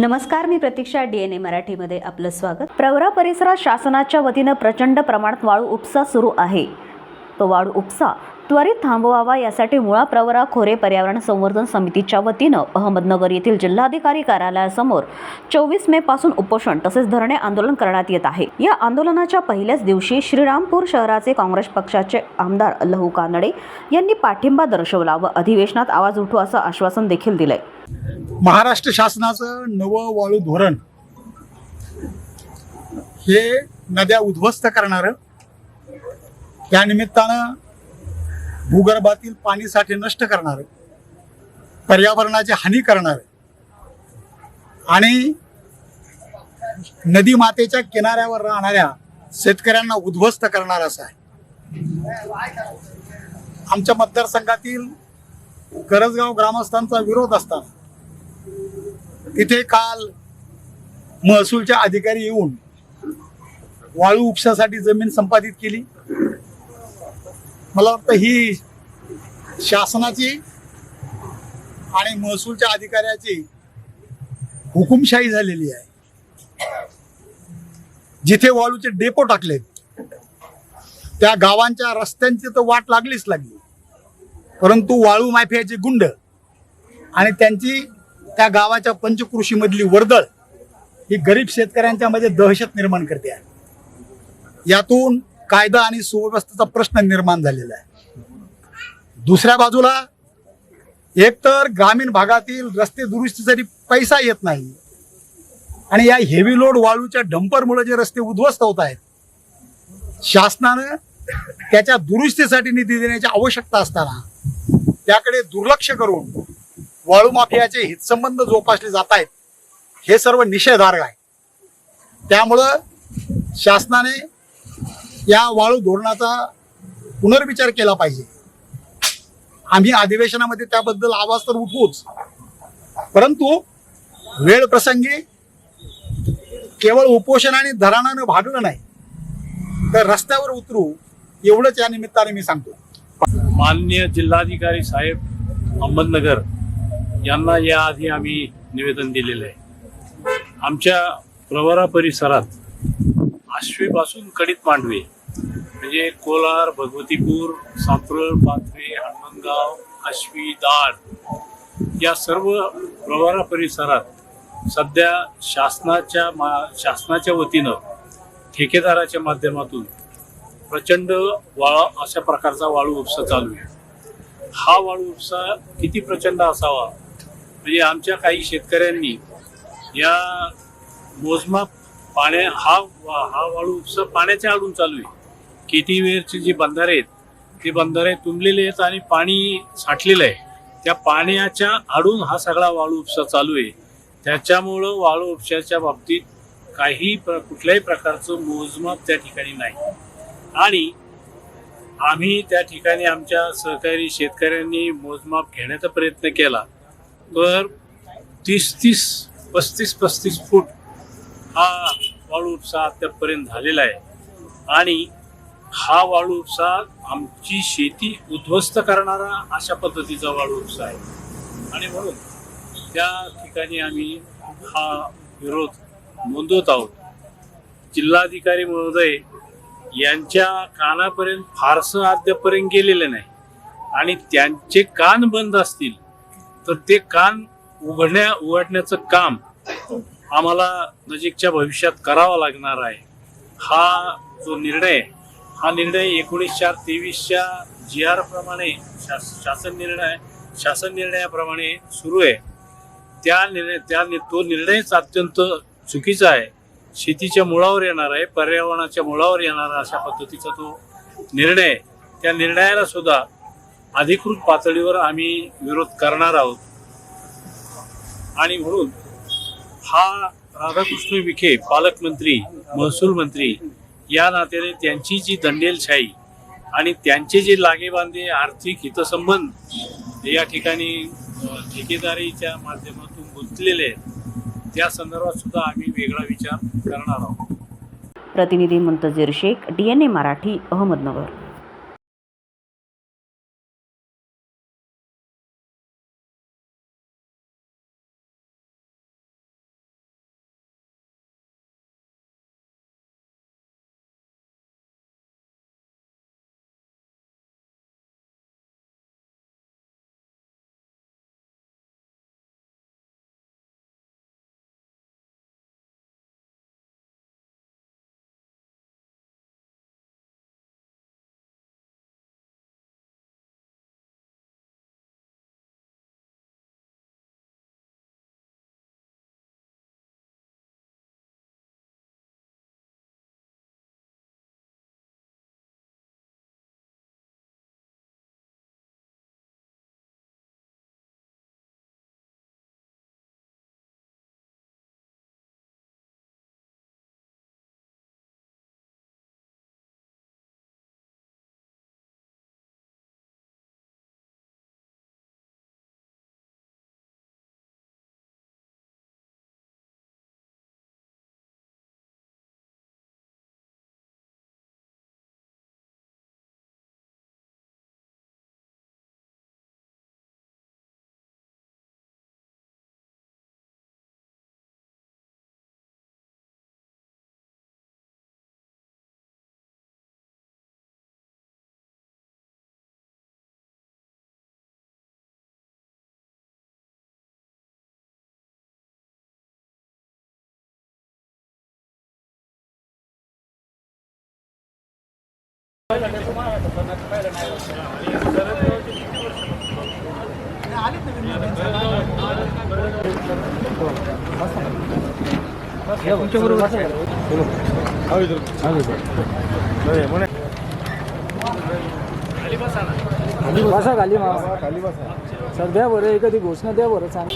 नमस्कार मी प्रतीक्षा D N ए मराठीमध्ये आपलं स्वागत. प्रवरा परिसरात शासनाच्या वतीनं प्रचंड प्रमाणात वाळू उपसा सुरू आहे. तो वाळू उपसा त्वरित थांबवावा यासाठी मुळा प्रवरा खोरे पर्यावरण संवर्धन समितीच्या वतीनं अहमदनगर येथील जिल्हाधिकारी कार्यालयासमोर चोवीस मे पासून उपोषण तसेच धरणे आंदोलन करण्यात येत आहे. या आंदोलनाच्या पहिल्याच दिवशी श्रीरामपूर शहराचे काँग्रेस पक्षाचे आमदार लहू कानडे यांनी पाठिंबा दर्शवला व अधिवेशनात आवाज उठू असं आश्वासन देखील दिलंय. महाराष्ट्र शासनाचं नवं वाळू धोरण हे नद्या उद्ध्वस्त करणारं. त्या निमित्तानं भूगर्भातील पाणी साठे नष्ट करणारं पर्यावरणाची हानी करणारं आणि नदी मातेच्या किनाऱ्यावर राहणाऱ्या शेतकऱ्यांना उद्ध्वस्त करणार असं आहे. आमच्या मतदारसंघातील करजगाव ग्रामस्थांचा विरोध असताना तिथे काल महसूलच्या अधिकारी येऊन वाळू उपशासाठी जमीन संपादित केली. मला वाटतं ही शासनाची आणि महसूलच्या अधिकाऱ्याची हुकुमशाही झालेली आहे. जिथे वाळूचे डेपो टाकलेत त्या गावांच्या रस्त्यांची तर वाट लागलीच लागली. परंतु वाळू माफियाचे गुंड आणि त्यांची त्या गावाच्या पंचकृषीमधली वर्दळ ही गरीब शेतकऱ्यांच्या मध्ये दहशत निर्माण करते आहे. यातून कायदा आणि सुव्यवस्थेचा प्रश्न निर्माण झालेला आहे. दुसऱ्या बाजूला एकतर ग्रामीण भागातील रस्ते दुरुस्तीसाठी पैसा येत नाही. आणि या हेवी लोड वाळूच्या डंपरमुळे जे रस्ते उद्ध्वस्त होत आहेत शासनानं त्याच्या दुरुस्तीसाठी निधी देण्याची आवश्यकता असताना त्याकडे दुर्लक्ष करून वाळू माफियाचे हितसंबंध जोपासले जात आहेत हे सर्व निषेधार्ह आहे. त्यामुळं शासनाने या वाळू धोरणाचा पुनर्विचार केला पाहिजे. आम्ही अधिवेशनामध्ये त्याबद्दल आवाज तर उठवूच. परंतु वेळ प्रसंगी केवळ उपोषण आणि धराणानं भागलं नाही तर रस्त्यावर उतरू एवढंच या निमित्ताने मी सांगतो. माननीय जिल्हाधिकारी साहेब अहमदनगर यांना याआधी आम्ही निवेदन दिलेलं आहे. आमच्या प्रवरा परिसरात आश्वीपासून कडीत मांडवे म्हणजे कोलार भगवतीपूर सातरळ पाथरे हनुमनगाव आश्वी दाड या सर्व प्रवारा परिसरात सध्या शासनाच्या मा शासनाच्या वतीनं ठेकेदाराच्या माध्यमातून प्रचंड वाळा अशा प्रकारचा वाळू उपसा चालू आहे. हा वाळू उपसा किती प्रचंड असावा? म्हणजे आमच्या काही शेतकऱ्यांनी या मोजमाप पाण्या हा वा- हा वाळू उत्सव पाण्याच्या आडून चालू आहे. किती वेळचे जे बंधारे आहेत ते बंधारे तुंबलेले आहेत आणि पाणी साठलेलं आहे. त्या पाण्याच्या आडून हा सगळा वाळू उपसा चालू आहे. त्याच्यामुळं वाळू उपशाच्या बाबतीत काही प्र कुठल्याही प्रकारचं मोजमाप त्या ठिकाणी नाही. आणि आम्ही त्या ठिकाणी आमच्या सहकारी शेतकऱ्यांनी मोजमाप घेण्याचा प्रयत्न केला. तर तीस तीस पस्तीस पस्तीस फूट हा वाळू उपसा अद्यापपर्यंत झालेला आहे. आणि हा वाळू उपसा आमची शेती उद्ध्वस्त करणारा अशा पद्धतीचा वाळू उपसा आहे. आणि म्हणून त्या ठिकाणी आम्ही हा विरोध नोंदवत आहोत. जिल्हाधिकारी महोदय यांच्या कानापर्यंत फारसं अद्यापर्यंत गेलेलं नाही. आणि त्यांचे कान बंद असतील तर ते कान उघडण्या उघडण्याचं काम आम्हाला नजीकच्या भविष्यात करावा लागणार आहे. हा जो निर्णय हा निर्णय एकोणीस चार तेवीसच्या जी आर प्रमाणे शास शासन निर्णय शासन निर्णयाप्रमाणे सुरू आहे. त्या निर्णय त्या तो निर्णयच अत्यंत चुकीचा आहे. शेतीच्या मुळावर येणार आहे पर्यावरणाच्या मुळावर येणारा अशा पद्धतीचा तो निर्णय. त्या निर्णयाला सुद्धा अधिकृत पातळीवर आम्ही विरोध करणार आहोत. आणि म्हणून हा राधाकृष्ण विखे पालकमंत्री महसूल मंत्री या नात्याने त्यांची जी दंडेलशाही आणि त्यांचे जे लागेबांधे आर्थिक हितसंबंध या ठिकाणी ठेकेदारीच्या माध्यमातून गुंतलेले आहेत त्या संदर्भात सुद्धा आम्ही वेगळा विचार करणार आहोत. प्रतिनिधी Muntazir Shaikh D N A Marathi Ahmednagar. बसा खाली बसा. सर एखादी घोषणा द्या बरं सांग